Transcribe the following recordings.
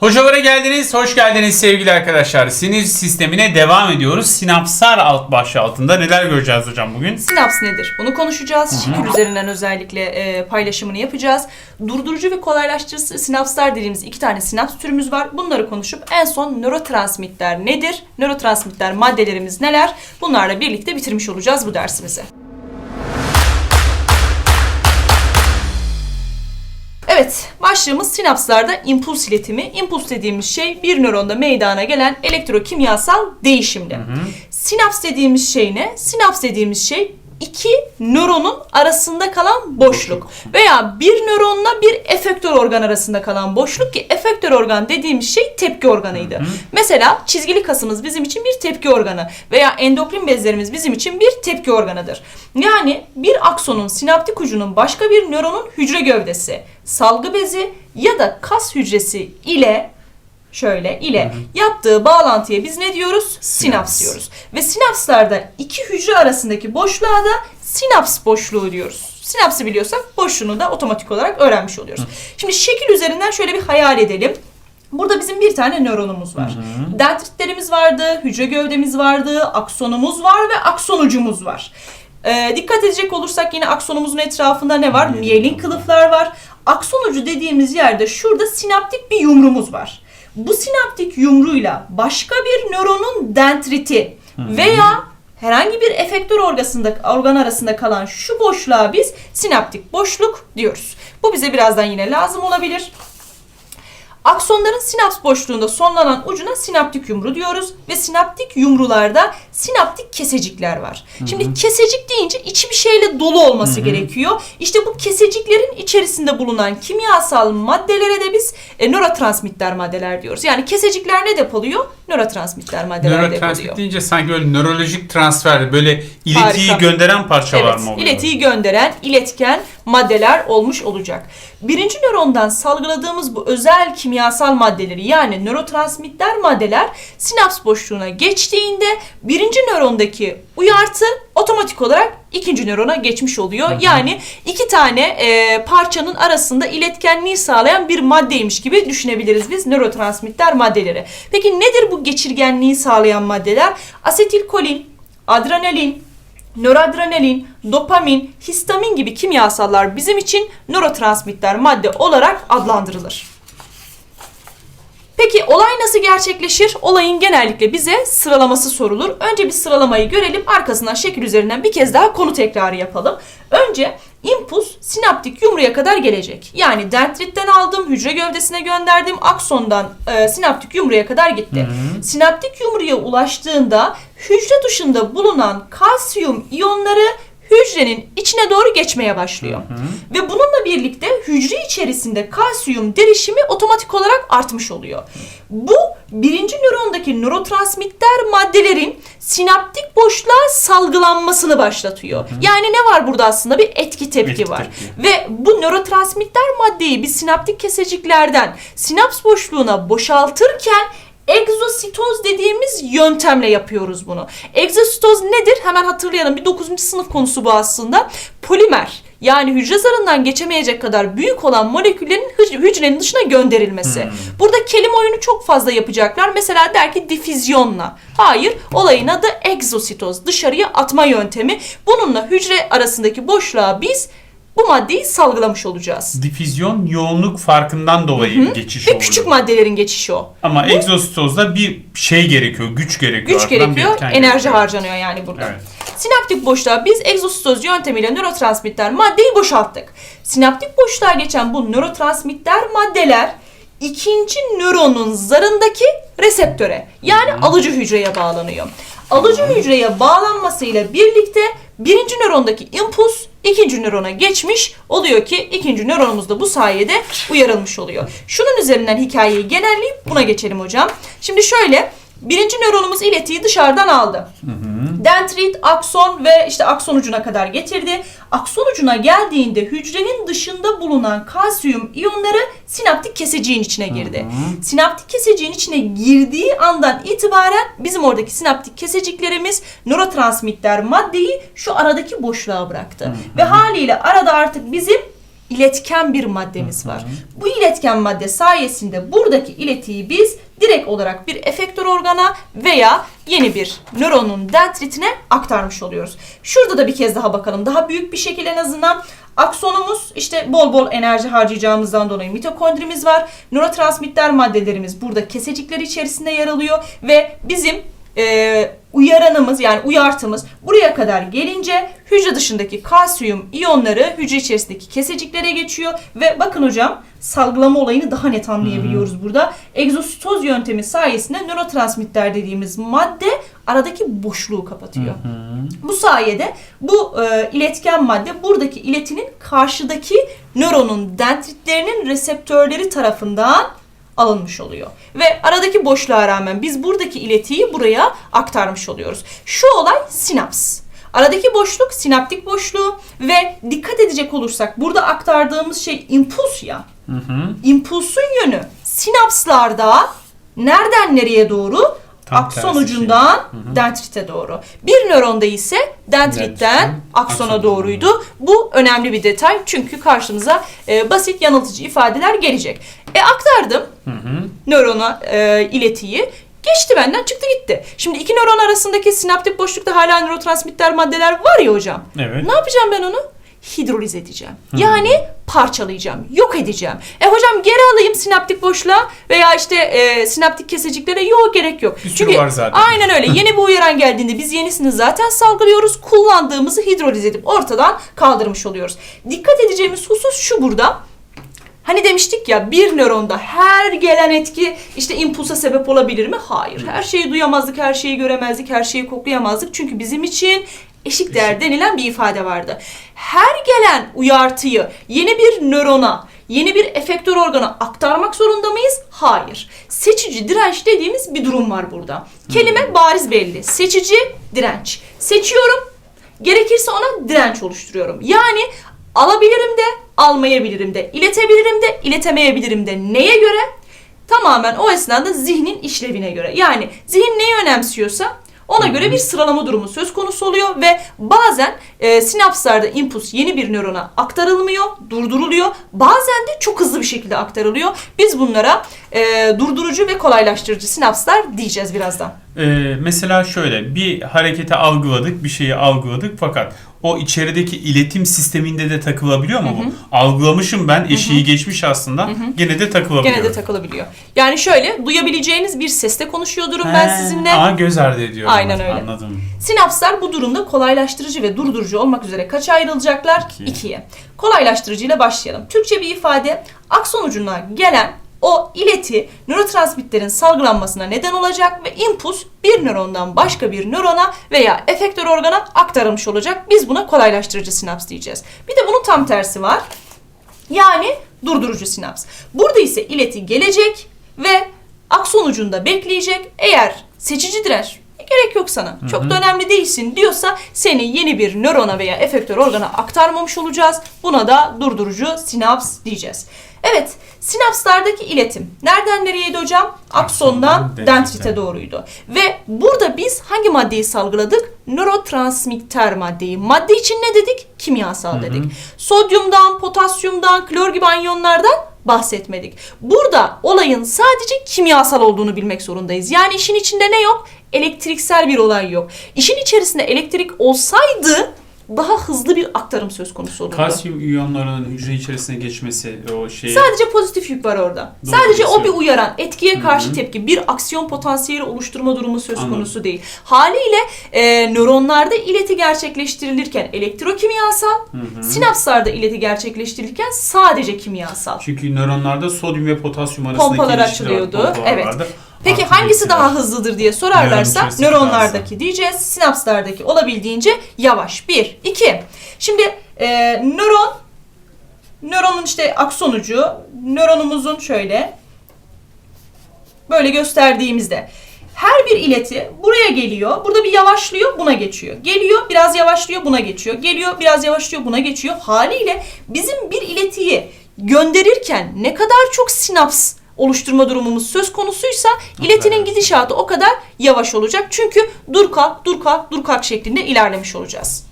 Hocalara geldiniz, hoş geldiniz sevgili arkadaşlar. Sinir sistemine devam ediyoruz. Sinapslar alt başlığı altında neler göreceğiz hocam bugün? Sinaps nedir? Bunu konuşacağız. Şekil üzerinden özellikle e, paylaşımını yapacağız. Durdurucu ve kolaylaştırıcı sinapslar dediğimiz iki tane sinaps türümüz var. Bunları konuşup en son nörotransmitter nedir? Nörotransmitter maddelerimiz neler? Bunlarla birlikte bitirmiş olacağız bu dersimizi. Evet, başlığımız sinapslarda impuls iletimi. İmpuls dediğimiz şey bir nöronda meydana gelen elektrokimyasal değişimli. Sinaps dediğimiz şey ne? Sinaps dediğimiz şey iki nöronun arasında kalan boşluk. Veya bir nöronla bir efektör organ arasında kalan boşluk ki efektör organ dediğimiz şey tepki organıydı. Mesela çizgili kasımız bizim için bir tepki organı veya endokrin bezlerimiz bizim için bir tepki organıdır. Yani bir aksonun sinaptik ucunun başka bir nöronun hücre gövdesi, salgı bezi ya da kas hücresi ile şöyle ile yaptığı bağlantıya biz ne diyoruz? Sinaps, Sinaps. diyoruz. Ve sinapslarda iki hücre arasındaki boşluğa da sinaps boşluğu diyoruz. Sinapsı biliyorsak boşluğunu da otomatik olarak öğrenmiş oluyoruz. Şimdi şekil üzerinden şöyle bir hayal edelim. Burada bizim bir tane nöronumuz var. Dendritlerimiz vardı, hücre gövdemiz vardı, aksonumuz var ve aksonucumuz var. Ee, dikkat edecek olursak yine aksonumuzun etrafında ne var? Miyelin kılıflar var. Aksonucu dediğimiz yerde şurada sinaptik bir yumrumuz var. Bu sinaptik yumruyla başka bir nöronun dendriti veya herhangi bir efektör orgasında, organ arasında kalan şu boşluğa biz sinaptik boşluk diyoruz. Bu bize birazdan yine lazım olabilir. Aksonların sinaps boşluğunda sonlanan ucuna sinaptik yumru diyoruz ve sinaptik yumrularda sinaptik kesecikler var. Şimdi kesecik deyince içi bir şeyle dolu olması gerekiyor. İşte bu keseciklerin içerisinde bulunan kimyasal maddelere de biz e, nörotransmitter maddeler diyoruz. Yani kesecikler ne depoluyor? Nörotransmitter maddeler Nörotransmit depoluyor. deyince sanki böyle nörolojik transfer, böyle iletiyi Harika. gönderen parça var Evet, mı oluyor? iletiyi gönderen, iletken maddeler olmuş olacak. Birinci nörondan salgıladığımız bu özel kimyasal maddeleri yani nörotransmitter maddeler sinaps boşluğuna geçtiğinde birinci nörondaki uyartı otomatik olarak ikinci nörona geçmiş oluyor. Yani iki tane e, parçanın arasında iletkenliği sağlayan bir maddeymiş gibi düşünebiliriz biz nörotransmitter maddeleri. Peki nedir bu geçirgenliği sağlayan maddeler? Asetilkolin, adrenalin, nöroadrenalin, dopamin, histamin gibi kimyasallar bizim için nörotransmitter madde olarak adlandırılır. Peki olay nasıl gerçekleşir? Olayın genellikle bize sıralaması sorulur. Önce bir sıralamayı görelim. Arkasından şekil üzerinden bir kez daha konu tekrarı yapalım. Önce impuls sinaptik yumruya kadar gelecek. Yani dendritten aldım, hücre gövdesine gönderdim, aksondan e, sinaptik yumruya kadar gitti. Sinaptik yumruya ulaştığında hücre dışında bulunan kalsiyum iyonları hücrenin içine doğru geçmeye başlıyor. Ve bununla birlikte hücre içerisinde kalsiyum derişimi otomatik olarak artmış oluyor. Bu birinci nörondaki nörotransmitter maddelerin sinaptik boşluğa salgılanmasını başlatıyor. Yani ne var burada aslında bir etki tepki Etki var. tepki. Ve bu nörotransmitter maddeyi biz sinaptik keseciklerden sinaps boşluğuna boşaltırken egzositoz dediğimiz yöntemle yapıyoruz bunu. Egzositoz nedir? Hemen hatırlayalım. Bir 9. sınıf konusu bu aslında. Polimer yani hücre zarından geçemeyecek kadar büyük olan moleküllerin hüc- hücrenin dışına gönderilmesi. Burada kelime oyunu çok fazla yapacaklar. Mesela der ki difüzyonla. Hayır, olayın adı egzositoz. Dışarıya atma yöntemi. Bununla hücre arasındaki boşluğa biz bu maddeyi salgılamış olacağız. Difüzyon yoğunluk farkından dolayı geçiş Ve oluyor. küçük maddelerin geçişi o. Ama egzositozda bir şey gerekiyor, güç gerekiyor. Güç gerekiyor, enerji gerekiyor. harcanıyor yani burada. Evet. Sinaptik boşluğa biz egzositoz yöntemiyle nörotransmitter maddeyi boşalttık. Sinaptik boşluğa geçen bu nörotransmitter maddeler ikinci nöronun zarındaki reseptöre yani alıcı hücreye bağlanıyor. Alıcı hücreye bağlanmasıyla birlikte birinci nörondaki impuls ikinci nörona geçmiş oluyor ki ikinci nöronumuz da bu sayede uyarılmış oluyor. Şunun üzerinden hikayeyi genelleyip buna geçelim hocam. Şimdi şöyle birinci nöronumuz iletiyi dışarıdan aldı. Dendrit, akson ve işte akson ucuna kadar getirdi. Akson ucuna geldiğinde hücrenin dışında bulunan kalsiyum iyonları sinaptik keseciğin içine girdi. Sinaptik keseciğin içine girdiği andan itibaren bizim oradaki sinaptik keseciklerimiz nörotransmitter maddeyi şu aradaki boşluğa bıraktı. Ve haliyle arada artık bizim iletken bir maddemiz var. Bu iletken madde sayesinde buradaki iletiyi biz direkt olarak bir efektör organa veya yeni bir nöronun dendritine aktarmış oluyoruz. Şurada da bir kez daha bakalım. Daha büyük bir şekilde en azından aksonumuz işte bol bol enerji harcayacağımızdan dolayı mitokondrimiz var. Nörotransmitter maddelerimiz burada kesecikler içerisinde yer alıyor ve bizim e, uyaranımız yani uyartımız buraya kadar gelince hücre dışındaki kalsiyum iyonları hücre içerisindeki keseciklere geçiyor ve bakın hocam salgılama olayını daha net anlayabiliyoruz burada. Egzositoz yöntemi sayesinde nörotransmitter dediğimiz madde aradaki boşluğu kapatıyor. Bu sayede bu e, iletken madde buradaki iletinin karşıdaki nöronun dendritlerinin reseptörleri tarafından alınmış oluyor. Ve aradaki boşluğa rağmen biz buradaki iletiyi buraya aktarmış oluyoruz. Şu olay sinaps. Aradaki boşluk sinaptik boşluğu ve dikkat edecek olursak burada aktardığımız şey impuls ya. Hı hı. İmpulsun yönü sinapslarda nereden nereye doğru? Tam akson tersi ucundan dendrite doğru. Bir nöronda ise dendritten aksona aksona doğruydu. Bu önemli bir detay çünkü karşımıza e, basit yanıltıcı ifadeler gelecek. E aktardım Hı hı. nörona e, iletiyi. Geçti benden çıktı gitti. Şimdi iki nöron arasındaki sinaptik boşlukta hala nörotransmitter maddeler var ya hocam. Evet. Ne yapacağım ben onu? Hidroliz edeceğim. Yani parçalayacağım, yok edeceğim. E hocam geri alayım sinaptik boşluğa veya işte e, sinaptik keseciklere yok gerek yok. Bir sürü var zaten. Aynen öyle. Yeni bir uyaran geldiğinde biz yenisini zaten salgılıyoruz. Kullandığımızı hidroliz edip ortadan kaldırmış oluyoruz. Dikkat edeceğimiz husus şu burada. Hani demiştik ya bir nöronda her gelen etki işte impulsa sebep olabilir mi? Hayır. Her şeyi duyamazdık, her şeyi göremezdik, her şeyi koklayamazdık. Çünkü bizim için eşik değer denilen bir ifade vardı. Her gelen uyartıyı yeni bir nörona, yeni bir efektör organa aktarmak zorunda mıyız? Hayır. Seçici direnç dediğimiz bir durum var burada. Kelime bariz belli. Seçici direnç. Seçiyorum, Gerekirse ona direnç oluşturuyorum. Yani alabilirim de, almayabilirim de, iletebilirim de, iletemeyebilirim de. Neye göre? Tamamen o esnada zihnin işlevine göre. Yani zihin neyi önemsiyorsa ona göre bir sıralama durumu söz konusu oluyor ve bazen e, sinapslarda impuls yeni bir nörona aktarılmıyor, durduruluyor. Bazen de çok hızlı bir şekilde aktarılıyor. Biz bunlara e, durdurucu ve kolaylaştırıcı sinapslar diyeceğiz birazdan. Ee, mesela şöyle bir hareketi algıladık, bir şeyi algıladık fakat o içerideki iletim sisteminde de takılabiliyor mu bu? Algılamışım ben, eşiği geçmiş aslında. Gene de takılabiliyor. Gene de takılabiliyor. Yani şöyle duyabileceğiniz bir sesle konuşuyor durum ben sizinle. Ama göz ardı ediyorum. Aynen öyle. Anladım. Sinapslar bu durumda kolaylaştırıcı ve durdurucu olmak üzere kaça ayrılacaklar? İki. İkiye. Kolaylaştırıcı ile başlayalım. Türkçe bir ifade akson ucuna gelen o ileti nörotransmitterin salgılanmasına neden olacak ve impuls bir nörondan başka bir nörona veya efektör organa aktarılmış olacak. Biz buna kolaylaştırıcı sinaps diyeceğiz. Bir de bunun tam tersi var. Yani durdurucu sinaps. Burada ise ileti gelecek ve akson ucunda bekleyecek. Eğer seçici direnç "E, gerek yok sana. Çok da önemli değilsin diyorsa seni yeni bir nörona veya efektör organa aktarmamış olacağız. Buna da durdurucu sinaps diyeceğiz. Evet, sinapslardaki iletim nereden nereyeydi hocam? Aksondan dendrite. doğruydu. Ve burada biz hangi maddeyi salgıladık? Nörotransmitter maddeyi. Madde için ne dedik? Kimyasal dedik. Sodyumdan, potasyumdan, klor gibi anyonlardan bahsetmedik. Burada olayın sadece kimyasal olduğunu bilmek zorundayız. Yani işin içinde ne yok? Elektriksel bir olay yok. İşin içerisinde elektrik olsaydı daha hızlı bir aktarım söz konusu olurdu. Kalsiyum iyonlarının hücre içerisine geçmesi o şey Sadece pozitif yük var orada. Doğru, Sadece o bir uyaran, etkiye karşı Hı hı. tepki, bir aksiyon potansiyeli oluşturma durumu söz Anladım. konusu değil. Haliyle e, nöronlarda ileti gerçekleştirilirken elektrokimyasal, sinapslarda ileti gerçekleştirilirken sadece kimyasal. Çünkü nöronlarda sodyum ve potasyum arasındaki Pompalar var, açılıyordu. pompalar Evet. vardı. Peki Artı hangisi eksiler. daha hızlıdır diye sorarlarsa Nöron nöronlardaki diyeceğiz, sinapslardaki olabildiğince yavaş. Bir, iki. Şimdi e, nöron, nöronun işte akson ucu, nöronumuzun şöyle böyle gösterdiğimizde her bir ileti buraya geliyor. Burada bir yavaşlıyor, buna geçiyor. Geliyor, biraz yavaşlıyor, buna geçiyor. Geliyor, biraz yavaşlıyor, buna geçiyor. Haliyle bizim bir iletiyi gönderirken ne kadar çok sinaps oluşturma durumumuz söz konusuysa iletinin gidişatı o kadar yavaş olacak. Çünkü dur kalk, dur kalk, dur kalk şeklinde ilerlemiş olacağız.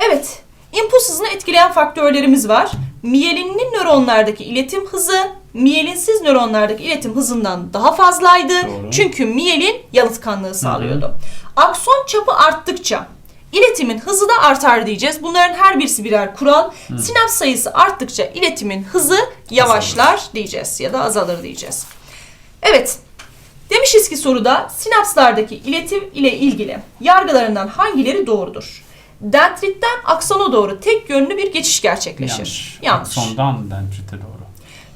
Evet, İmpuls hızını etkileyen faktörlerimiz var. Miyelinli nöronlardaki iletim hızı miyelinsiz nöronlardaki iletim hızından daha fazlaydı. Doğru. Çünkü miyelin yalıtkanlığı sağlıyordu. Akson çapı arttıkça iletimin hızı da artar diyeceğiz. Bunların her birisi birer kural. Sinaps sayısı arttıkça iletimin hızı yavaşlar diyeceğiz ya da azalır diyeceğiz. Evet. Demişiz ki soruda sinapslardaki iletim ile ilgili yargılarından hangileri doğrudur? Dendritten aksona doğru tek yönlü bir geçiş gerçekleşir. Yanlış. Aksondan dendrite doğru.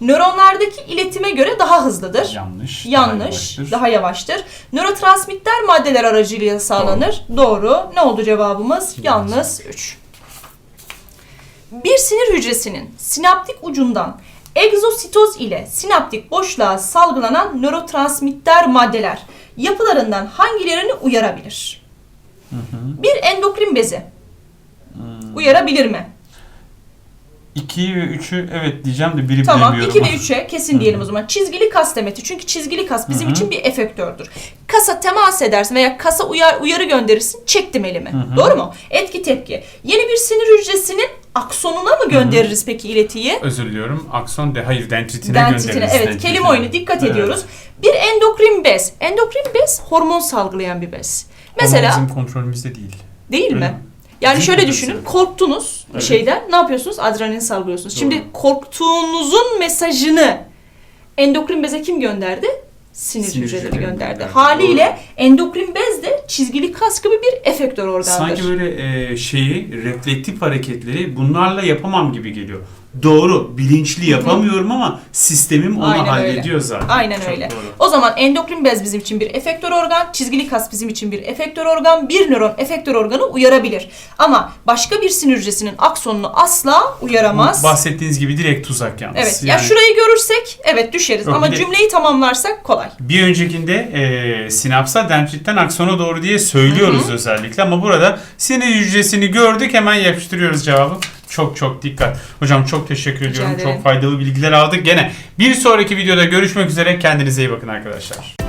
Nöronlardaki iletime göre daha hızlıdır. Yanlış. Yanlış, Daha daha, yavaştır. yavaştır. Nörotransmitter maddeler aracılığıyla sağlanır. Doğru. Ne oldu cevabımız? Yalnız 3. Bir sinir hücresinin sinaptik ucundan egzositoz ile sinaptik boşluğa salgılanan nörotransmitter maddeler yapılarından hangilerini uyarabilir? Bir endokrin bezi Hmm. uyarabilir mi? 2'yi ve 3'ü evet diyeceğim de biri Tamam bilemiyorum. 2 ve 3'e kesin diyelim o zaman. Çizgili kas demeti. Çünkü çizgili kas bizim Hı hı. için bir efektördür. Kasa temas edersin veya kasa uyar, uyarı gönderirsin çektim elimi. hı. Doğru mu? Etki tepki. Yeni bir sinir hücresinin aksonuna mı göndeririz peki iletiyi? Özür diliyorum. Akson de hayır dendritine, Dendritine. göndeririz. Evet Dendritine. kelime oyunu dikkat Evet. ediyoruz. Bir endokrin bez. Endokrin bez hormon salgılayan bir bez. Mesela Ama bizim kontrolümüzde değil. Değil Öyle mi? mi? Yani şöyle düşünün. Korktunuz bir Evet. şeyden. Ne yapıyorsunuz? Adrenalin salgılıyorsunuz. Doğru. Şimdi korktuğunuzun mesajını endokrin beze kim gönderdi? Sinir, Sinir hücreleri hücreleri gönderdi. gönderdi. Haliyle endokrin bez de çizgili kas gibi bir efektör organdır. Sanki böyle e, şeyi, reflektif hareketleri bunlarla yapamam gibi geliyor. Doğru, bilinçli yapamıyorum ama sistemim onu Aynen öyle. hallediyor zaten. Aynen Çok öyle. doğru. O zaman endokrin bez bizim için bir efektör organ, çizgili kas bizim için bir efektör organ, bir nöron efektör organı uyarabilir. Ama başka bir sinir hücresinin aksonunu asla uyaramaz. Bahsettiğiniz gibi direkt tuzak yalnız. Evet. Ya Yani şurayı görürsek evet düşeriz Yok, ama de- cümleyi tamamlarsak kolay. Bir öncekinde e, sinapsa dendritten aksona doğru diye söylüyoruz özellikle ama burada sinir hücresini gördük hemen yapıştırıyoruz cevabı. Çok çok dikkat. Hocam çok teşekkür ediyorum. Çok faydalı bilgiler aldık. Gene bir sonraki videoda görüşmek üzere. Kendinize iyi bakın arkadaşlar.